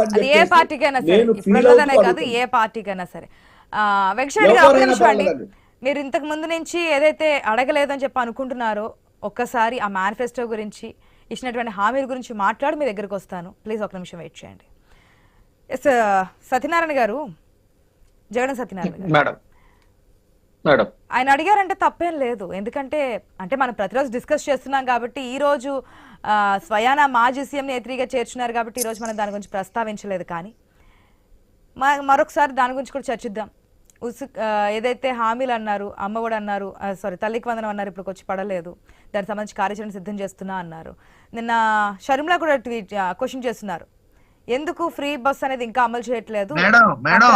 అది ఏ పార్టీకైనా సరే. నేను ఇప్పుడు కాదు. ఏ పార్టీకైనా సరే. వెంకటరెడ్డి గారు ఒక ఎవరైనా నిమిషం అండి. పర్వాలేదు. మీరు ఇంతకు ముందు నుంచి ఏదైతే అడగలేదని చెప్పి అనుకుంటున్నారో ఒక్కసారి ఆ మేనిఫెస్టో గురించి ఇచ్చినటువంటి హామీల గురించి మాట్లాడి మీ దగ్గరకు వస్తాను. ప్లీజ్ ఒక నిమిషం వెయిట్ చేయండి. ఎస్ సత్యనారాయణ గారు జగన్ సత్యనారాయణ గారు. మేడం. ఆయన అడిగారంటే తప్పేం లేదు. ఎందుకంటే అంటే మనం ప్రతిరోజు డిస్కస్ చేస్తున్నాం కాబట్టి ఈ రోజు స్వయాన మాజీ సీఎం నేత్రిగా చేర్చున్నారు కాబట్టి ఈ రోజు మనం దాని గురించి ప్రస్తావించలేదు కానీ మరొకసారి దాని గురించి కూడా చర్చిద్దాం. ఉసుక్ ఏదైతే హామీలు అన్నారు అమ్మఒడి అన్నారు సారీ తల్లికి వందనం అన్నారు ఇప్పుడు వచ్చి పడలేదు. దానికి సంబంధించి కార్యాచరణ సిద్ధం చేస్తున్నా అన్నారు. నిన్న షర్మిలా కూడా ట్వీట్ క్వశ్చన్ చేస్తున్నారు. ఎందుకు ఫ్రీ బస్ అనేది ఇంకా అమలు చేయట్లేదు మేడం మేడం.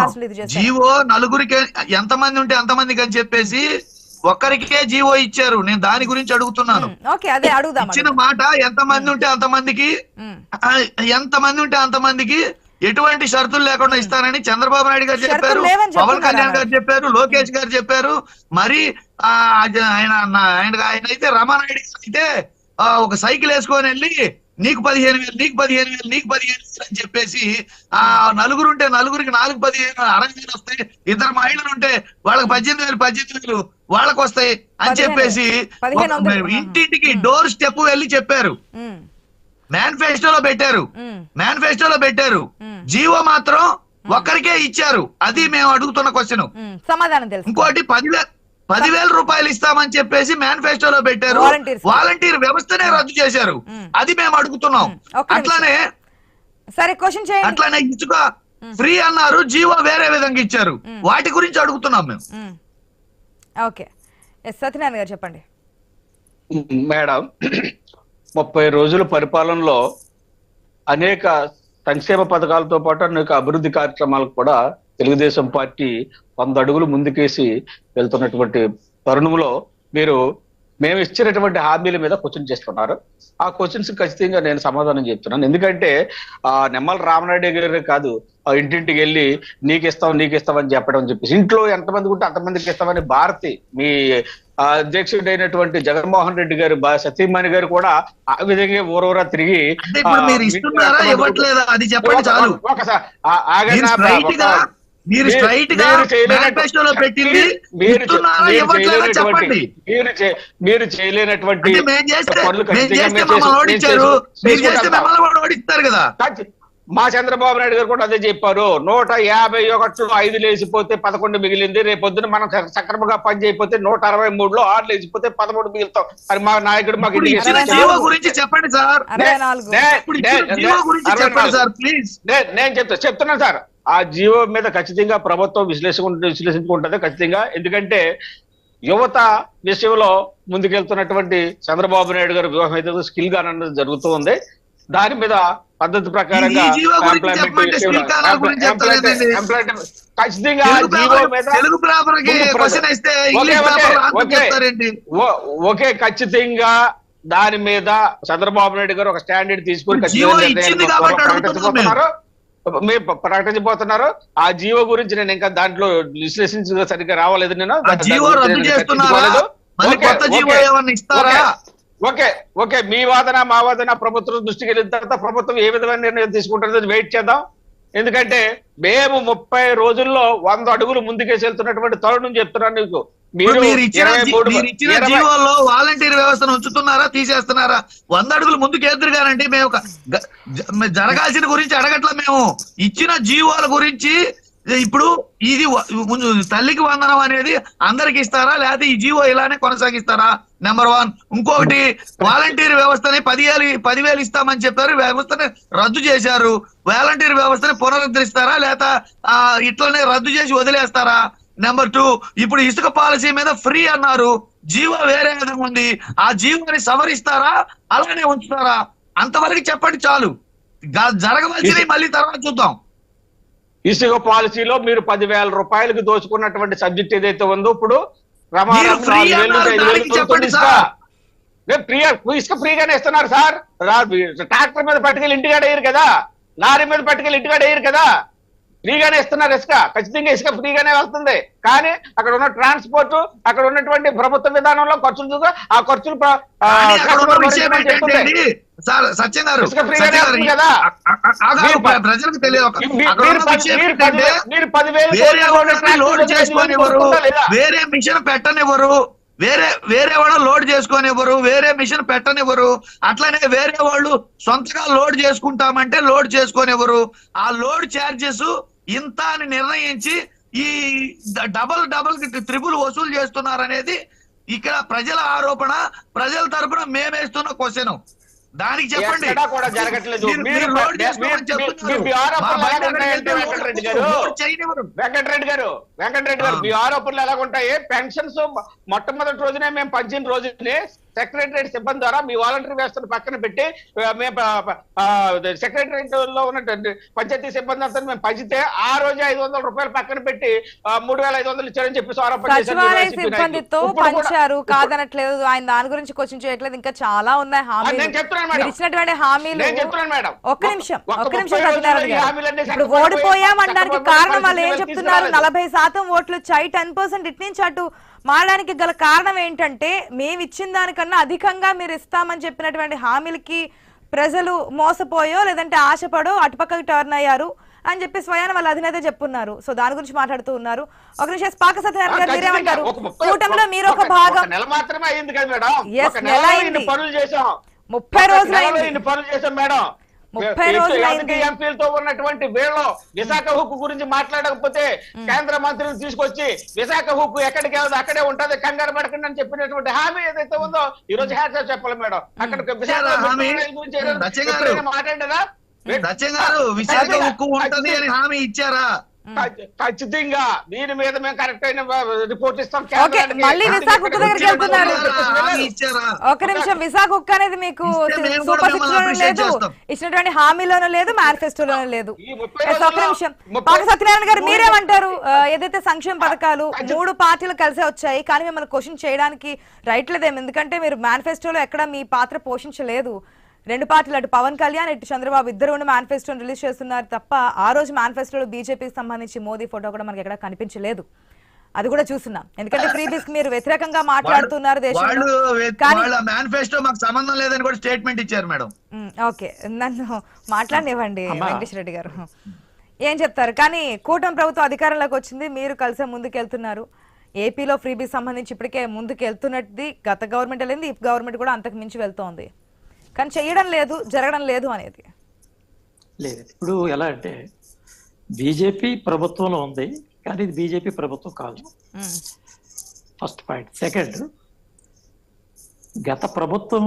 జీవో నలుగురికి ఎంతమంది ఉంటే అంతమందికి అని చెప్పేసి ఒక్కరికే జీవో ఇచ్చారు నేను దాని గురించి అడుగుతున్నాను ఉమ్, ఓకే అదే అడుగుదాం ఇచ్చిన మాట ఎంతమంది ఉంటే అంతమందికి ఉమ్. ఆ, ఎంతమంది ఉంటే అంతమందికి ఎటువంటి షరతులు లేకుండా ఇస్తానని చంద్రబాబు నాయుడు గారు చెప్పారు పవన్ కళ్యాణ్. గారు చెప్పారు లోకేష్ గారు చెప్పారు మరి ఆయన ఆయన ఆయన అయితే రమానాయుడు అయితే ఒక సైకిల్ వేసుకొని వెళ్ళి నీకు పదిహేను వేలు నీకు పదిహేను వేలు నీకు పదిహేను వేలు అని చెప్పేసి ఆ నలుగురు ఉంటే నలుగురికి నాలుగు పదిహేను అరవై వేలు వస్తాయి. ఇద్దరు మహిళలు ఉంటే వాళ్ళకి పద్దెనిమిది వేలు పద్దెనిమిది వేలు వాళ్ళకి వస్తాయి అని చెప్పేసి. ఇంటింటికి డోర్ స్టెప్ వెళ్ళి చెప్పారు. మేనిఫెస్టోలో పెట్టారు. మేనిఫెస్టోలో పెట్టారు. జీవో మాత్రం ఒక్కరికే ఇచ్చారు. అది మేము అడుగుతున్న క్వశ్చన్. సమాధానం ఇంకోటి పదివేల పదివేల రూపాయలు ఇస్తామని చెప్పేసి మేనిఫెస్టోలో పెట్టారు. వాలంటీర్ వ్యవస్థనే రద్దు చేశారు. అది మేము అడుగుతున్నాం. అట్లానే సరే క్వశ్చన్ చేయండి. అట్లానే ఇసుక ఫ్రీ అన్నారు జీవో వేరే విధంగా ఇచ్చారు. వాటి గురించి అడుగుతున్నాం మేము. ఓకే. ఎస్ సత్యనారాయణ గారు చెప్పండి. మేడం ముప్పై రోజుల పరిపాలనలో అనేక సంక్షేమ పథకాలతో పాటు అనేక అభివృద్ధి కార్యక్రమాలకు కూడా తెలుగుదేశం పార్టీ వంద అడుగులు ముందుకేసి వెళ్తున్నటువంటి తరుణంలో మీరు మేము ఇచ్చినటువంటి హామీల మీద క్వశ్చన్ చేస్తున్నారు. ఆ క్వశ్చన్స్ ఖచ్చితంగా నేను సమాధానం చెప్తున్నాను. ఎందుకంటే ఆ నిమ్మల రామనాయుడు గారు కాదు ఆ ఇంటింటికి వెళ్ళి నీకు ఇస్తాం నీకు ఇస్తాం అని చెప్పడం అని చెప్పేసి. ఇంట్లో ఎంతమందికి ఉంటే అంతమందికి ఇస్తామని భారతి మీ అధ్యక్షుడైనటువంటి జగన్మోహన్ రెడ్డి గారు సతీమణి గారు కూడా ఆ విధంగా ఊరూరా తిరిగి ఎంతమంది ఒకసారి మీరు స్ట్రైట్గా మీరు మీరు- మీరు మేనిఫెస్టోలో పెట్టింది మీరు మీరు చెప్పండి. మీరు మీరు చేయలేనటువంటి మేము చేస్తే మేము చేస్తే మేము మమ్మల్ని ఓడించారు. మీరు చేస్తే. మిమ్మల్ని కూడా ఓడిస్తారు కదా. మా చంద్రబాబు నాయుడు గారు కూడా అదే చెప్పారు. నూట యాభై ఒకటిలో ఐదు లేచిపోతే పదకొండు మిగిలింది. రేపు పొద్దున మనం సక్రమంగా పని చేయకపోతే నూట అరవై మూడులో ఆరు లేచిపోతే పదమూడు మిగులుతాం. అని మా నాయకుడు మాకు. గురించి చెప్పండి సార్. నేను చెప్తా చెప్తున్నాను సార్. ఆ జీవో మీద ఖచ్చితంగా ప్రభుత్వం విశ్లేషణ విశ్లేషించుకుంటది ఖచ్చితంగా. ఎందుకంటే యువత విషయంలో ముందుకెళ్తున్నటువంటి చంద్రబాబు నాయుడు గారి వివాహం అయితే స్కిల్గా అన్నది జరుగుతూ ఉంది. దాని మీద పద్ధతి ప్రకారంగా ఖచ్చితంగా ఓకే, ఖచ్చితంగా దాని మీద చంద్రబాబు నాయుడు గారు ఒక స్టాండర్డ్ తీసుకుని ఖచ్చితంగా మీరు ప్రకటించబోతున్నారు ఆ జీవో గురించి నేను ఇంకా దాంట్లో విశ్లేషించ సరిగ్గా రావలేదు నేను. ఓకే, ఓకే, ఏమన్నా ఇస్తారా? Okay, okay okay. మీ వాదన మా వాదన ప్రభుత్వం దృష్టికి వెళ్ళిన తర్వాత ప్రభుత్వం ఏ విధమైన నిర్ణయం తీసుకుంటుందో వెయిట్ చేద్దాం. ఎందుకంటే మేము ముప్పై రోజుల్లో వంద అడుగులు ముందుకేసి వెళ్తున్నటువంటి తరుణం చెప్తున్నాను నీకు. మీరు ఇచ్చిన ఇరవై జీ- మూడు- మీరు ఇచ్చిన ఇరవై- జీవోలో వాలంటీర్ వ్యవస్థను ఉంచుతున్నారా తీసేస్తున్నారా? వంద అడుగులు ముందుకు ఎదురుగానండి మేము జరగాల్సిన గురించి అడగట్ల మేము. ఇచ్చిన జీవోల గురించి ఇప్పుడు ఇది తల్లికి వందనం అనేది అందరికి ఇస్తారా లేకపోతే ఈ జీవో ఇలానే కొనసాగిస్తారా? నెంబర్ వన్ ఇంకొకటి వాలంటీర్ వ్యవస్థని పదివేలు పదివేలు ఇస్తామని చెప్పారు వ్యవస్థని రద్దు చేశారు. వాలంటీర్ వ్యవస్థని పునరుద్ధరిస్తారా లేక ఆ, ఇట్లనే రద్దు చేసి వదిలేస్తారా? నెంబర్ టూ ఇప్పుడు ఇసుక పాలసీ మీద ఫ్రీ అన్నారు. జీవో వేరే విధంగా ఉంది. ఆ జీవోని సవరిస్తారా? అలానే ఉంచుతారా? అంతవరకు చెప్పండి చాలు. జరగవలసినవి మళ్ళీ తర్వాత చూద్దాం. ఇసుక పాలసీలో మీరు పదివేల రూపాయలకు దోచుకున్నటువంటి సబ్జెక్ట్ ఏదైతే ఉందో ఇప్పుడు ఇసుక. ఫ్రీగానే ఇస్తున్నారు సార్. ట్రాక్టర్ మీద పట్టుకెళ్ళి ఇంటికాడ వేయరు కదా. లారీ మీద పట్టుకెళ్ళి ఇంటికాడ వేయరు కదా. ఫ్రీగానే ఇస్తున్నారు ఇసుక. ఖచ్చితంగా ఇసుక ఫ్రీగానే వస్తుంది. కానీ అక్కడ ఉన్న ట్రాన్స్పోర్ట్ అక్కడ ఉన్నటువంటి ప్రభుత్వ విధానంలో ఖర్చులు చూస్తే ఆ ఖర్చులు సత్యం గారు ప్రజలకు తెలియదు? వేరే మిషన్ పెట్టనివ్వరు. వేరే వేరే వాళ్ళు లోడ్ చేసుకోనివ్వరు వేరే మిషన్ పెట్టనివ్వరు. అట్లనే వేరే వాళ్ళు సొంతగా లోడ్ చేసుకుంటామంటే లోడ్ చేసుకోనివ్వరు ఆ లోడ్ ఛార్జెస్ ఇంత అని నిర్ణయించి ఈ డబల్ డబల్ త్రిపుల్ వసూలు చేస్తున్నారు అనేది ఇక్కడ ప్రజల ఆరోపణ ప్రజల తరపున మేమేస్తున్న క్వశ్చన్. దానికి చెప్పండి. వెంకటరెడ్డి గారు? వెంకటరెడ్డి గారు. మీ ఆరోపణలు ఎలాగుంటాయి? పెన్షన్స్ మొట్టమొదటి రోజునే మేము పంచిన రోజునే సెక్రటరేట్ సిబ్బంది ద్వారా మీ వాలంటరీ వ్యవస్థను పక్కన పెట్టి సెక్రటరేట్లో ఉన్నటువంటి పంచాయతీ సిబ్బంది అంతా మేము పంచితే ఆ రోజే ఐదు వందల రూపాయలు పక్కన పెట్టి మూడు వేల ఐదు వందలు ఇచ్చారని చెప్పి సచివాలయ. సిబ్బందితో పంచారు కాదనట్లేదు ఆయన దాని గురించి క్వశ్చన్ చేయట్లేదు ఇంకా చాలా ఉన్నాయి హామీలు నేను చెప్తున్నాను మేడం. మీరు ఇచ్చినటువంటి హామీలు నేను చెప్తున్నాను మేడం. ఒక్క నిమిషం ఒక్క ఒక్క నిమిషం ఇప్పుడు ఓడిపోయామనడానికి చక్కబడిపోయి కారణం వాళ్ళు ఏం చెప్తున్నారు. నలభై శాతం ఓట్లు చై టెన్ పర్సెంట్ ఇటు నుంచి అటు మారడానికి గల కారణం ఏంటంటే మేము ఇచ్చిన దానికన్నా అధికంగా మీరు ఇస్తామని చెప్పినటువంటి హామీలకి ప్రజలు మోసపోయో లేదంటే ఆశపడో అటుపక్కకి టర్న్ అయ్యారు అని చెప్పి స్వయాన వాళ్ళ అధినేత చెప్పున్నారు. సో దాని గురించి మాట్లాడుతూ ఉన్నారు. ఒక నిమిషం పాక సత్యనారాయణ గారు మీరేమంటారు? కూటమిలో మీరు ఒక భాగం. ఒక నెల మాత్రమే అయింది కదా మేడం. పనులు చేసాం ముప్పై రోజులు పనులు చేసాం మేడం. ఎంపీలతో ఉన్నటువంటి వీళ్ళు విశాఖ హుక్కు గురించి మాట్లాడకపోతే కేంద్ర మంత్రిని తీసుకొచ్చి విశాఖ హుక్కు ఎక్కడికి వెళ్ళదు అక్కడే ఉంటది కంగారు పడకండి అని చెప్పినటువంటి హామీ ఏదైతే ఉందో ఈ రోజు ఆఫ్ చెప్పాలి మేడం. అక్కడ విశాఖ? హుక్కు గారు. విశాఖ. ఉక్కు ఉంటది అని హామీ ఇచ్చారా? ఖచ్చితంగా. దీని మీద మేము కరెక్ట్ అయిన రిపోర్ట్ ఇస్తాం ఓకే, కేంద్రానికి. మళ్ళీ విశాఖ దగ్గరికి వెళ్తున్నారు. ఒక నిమిషం విశాఖ ఉక్కు అనేది మీకు సూపర్ సిక్స్ లేదు. చేస్తాం. ఇచ్చినటువంటి హామీలోనూ లేదు మేనిఫెస్టోలోనూ లేదు. ఒక నిమిషం. పాక సత్యనారాయణ గారు మీరేమంటారు? ఏదైతే సంక్షేమ పథకాలు. మూడు పార్టీలు కలిసే వచ్చాయి కానీ మిమ్మల్ని క్వశ్చన్ చేయడానికి రైట్ లేదేమో ఎందుకంటే మీరు మేనిఫెస్టోలో ఎక్కడ మీ పాత్ర పోషించలేదు. రెండు పార్టీలు అటు పవన్ కళ్యాణ్ ఇటు చంద్రబాబు ఇద్దరు ఉండి మేనిఫెస్టోని రిలీజ్ చేస్తున్నారు తప్ప ఆ రోజు మేనిఫెస్టోలో బీజేపీకి సంబంధించి మోదీ ఫోటో కూడా మనకి ఎక్కడ కనిపించలేదు. అది కూడా చూస్తున్నాం. ఎందుకంటే ఫ్రీ బిస్ మీరు వ్యతిరేకంగా మాట్లాడుతున్నారు దేశంలో. కానీ వాళ్ళ మేనిఫెస్టో మాకు సంబంధం లేదని కూడా స్టేట్మెంట్ ఇచ్చారు మేడం. మ్, ఓకే. నన్ను మాట్లాడనివ్వండి. వెంకటేశ్వర రెడ్డి గారు. ఏం చెప్తారు? కానీ కూటమి ప్రభుత్వం అధికారంలోకి వచ్చింది మీరు కలిసే ముందుకెళ్తున్నారు. ఏపీలో ఫ్రీబీ సంబంధించి ఇప్పటికే ముందుకు వెళ్తున్నది గత గవర్నమెంట్ వెళ్ళింది ఈ గవర్నమెంట్ కూడా అంతకు మించి వెళ్తోంది. కానీ చేయడం లేదు జరగడం లేదు అనేది. లేదు. ఇప్పుడు ఎలా అంటే బీజేపీ ప్రభుత్వంలో ఉంది కానీ ఇది బీజేపీ ప్రభుత్వం కాదు. ఫస్ట్ పాయింట్ సెకండ్ గత ప్రభుత్వం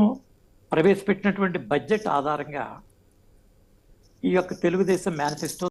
ప్రవేశపెట్టినటువంటి బడ్జెట్ ఆధారంగా ఈ యొక్క తెలుగుదేశం మేనిఫెస్టో